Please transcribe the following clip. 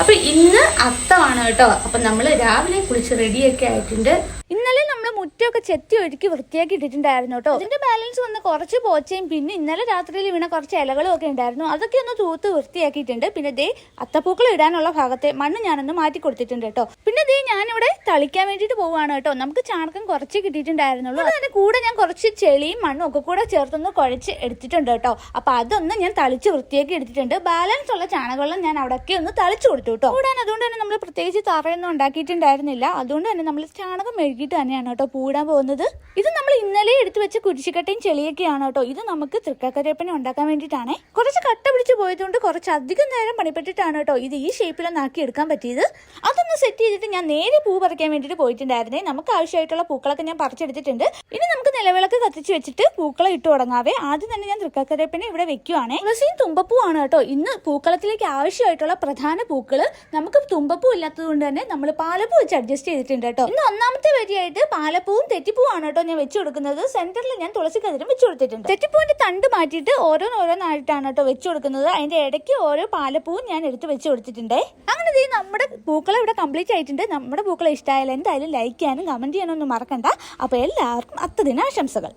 അപ്പൊ ഇന്ന് അത്തമാണ് കേട്ടോ. അപ്പൊ നമ്മൾ രാവിലെ കുളിച്ച് റെഡിയൊക്കെ ആയിട്ടുണ്ട്. ഇന്നലെ നമ്മൾ മുറ്റമൊക്കെ ചെത്തി ഒഴുക്കി വൃത്തിയാക്കി ഇട്ടിട്ടുണ്ടായിരുന്നു കേട്ടോ. അതിന്റെ ബാലൻസ് വന്ന് കുറച്ച് പോച്ചയും പിന്നെ ഇന്നലെ രാത്രിയിൽ വീണ കുറച്ച് ഇലകളും ഒക്കെ ഉണ്ടായിരുന്നു. അതൊക്കെ ഒന്ന് തൂത്ത് വൃത്തിയാക്കിയിട്ടുണ്ട്. പിന്നെ ദേ അത്തപ്പൂക്കൾ ഇടാനുള്ള ഭാഗത്തെ മണ്ണ് ഞാനൊന്ന് മാറ്റി കൊടുത്തിട്ടുണ്ട് കേട്ടോ. പിന്നെ ദേ ഞാനിവിടെ തളിക്കാൻ വേണ്ടിയിട്ട് പോവാണ് കേട്ടോ. നമുക്ക് ചാണകം കുറച്ച് കിട്ടിയിട്ടുണ്ടായിരുന്നുള്ളൂ. അതിന് കൂടെ ഞാൻ കുറച്ച് ചെളിയും മണ്ണും ഒക്കെ കൂടെ ചേർത്തൊന്ന് കുഴച്ച് എടുത്തിട്ടുണ്ട് കേട്ടോ. അപ്പൊ അതൊന്ന് ഞാൻ തളിച്ച് വൃത്തിയാക്കി എടുത്തിട്ടുണ്ട്. ബാലൻസ് ഉള്ള ചാണകവെള്ളം ഞാൻ അവിടെയൊക്കെ ഒന്ന് തളിച്ചു കൊടുത്തു കേട്ടോ. കൂടാൻ അതുകൊണ്ട് തന്നെ നമ്മൾ പ്രത്യേകിച്ച് തറയൊന്നും ഉണ്ടാക്കിയിട്ടുണ്ടായിരുന്നില്ല. അതുകൊണ്ട് തന്നെ നമ്മൾ ചാണകം മെഴുകിയിട്ട് തന്നെയാണ് കേട്ടോ പൂടാൻ പോകുന്നത്. ഇത് നമ്മൾ ഇന്നലെ എടുത്തു വെച്ച കുരിശിക്കട്ടയും ചെളിയൊക്കെയാണ് കേട്ടോ. ഇത് നമുക്ക് തൃക്കക്കരപ്പന ഉണ്ടാക്കാൻ വേണ്ടിയിട്ടാണ്. കുറച്ച് കട്ട പിടിച്ച് പോയതുകൊണ്ട് കുറച്ച് അധികം നേരം പണിപ്പെട്ടിട്ടാണ് കേട്ടോ ഇത് ഈ ഷേപ്പിലൊന്നാക്കി എടുക്കാൻ പറ്റിയത്. അതൊന്ന് സെറ്റ് ചെയ്തിട്ട് ഞാൻ നേരെ പൂ വേണ്ടിയിട്ട് പോയിട്ടുണ്ടായിരുന്നേ. നമുക്ക് ആവശ്യമായിട്ടുള്ള പൂക്കളൊക്കെ ഞാൻ പറിച്ചെടുത്തിട്ടുണ്ട്. ഇനി നമുക്ക് നിലവിളക്ക് കത്തിച്ച് വെച്ചിട്ട് പൂക്കളം ഇട്ട് തുടങ്ങാവേ. ആദ്യം തന്നെ ഞാൻ തൃക്കക്കരപ്പിനെ ഇവിടെ വെക്കുവാണേ. തുളസിയും തുമ്പപ്പൂവാണ് കേട്ടോ. ഇന്ന് പൂക്കളത്തിലേക്ക് ആവശ്യമായിട്ടുള്ള പ്രധാന പൂക്കൾ നമുക്ക് തുമ്പപ്പൂ ഇല്ലാത്തത് കൊണ്ട് തന്നെ നമ്മൾ പാലപ്പൂ വെച്ച് അഡ്ജസ്റ്റ് ചെയ്തിട്ടുണ്ട് കേട്ടോ. ഇന്ന് ഒന്നാമത്തെ വരിയായിട്ട് പാലപ്പൂവും തെറ്റിപ്പൂവാണ് കേട്ടോ ഞാൻ വെച്ചു കൊടുക്കുന്നത്. സെന്ററിൽ ഞാൻ തുളസി കതിരും വെച്ചു കൊടുത്തിട്ടുണ്ട്. തെറ്റിപ്പൂവിന്റെ തണ്ട് മാറ്റിയിട്ട് ഓരോന്നോരോന്നായിട്ടാണ് കേട്ടോ വെച്ചു കൊടുക്കുന്നത്. അതിന്റെ ഇടയ്ക്ക് ഓരോ പാലപ്പൂവും ഞാൻ എടുത്ത് വെച്ചു കൊടുത്തിട്ടുണ്ടേ. അങ്ങനെ ഈ നമ്മുടെ പൂക്കൾ ഇവിടെ കംപ്ലീറ്റ് ആയിട്ടുണ്ട്. നമ്മുടെ പൂക്കൾ ഇഷ്ടമായാലും എന്തായാലും ലൈക്ക് ചെയ്യാനും കമന്റ് ചെയ്യാനൊന്നും മറക്കണ്ട. അപ്പോൾ എല്ലാവർക്കും അത്തദിന ആശംസകൾ.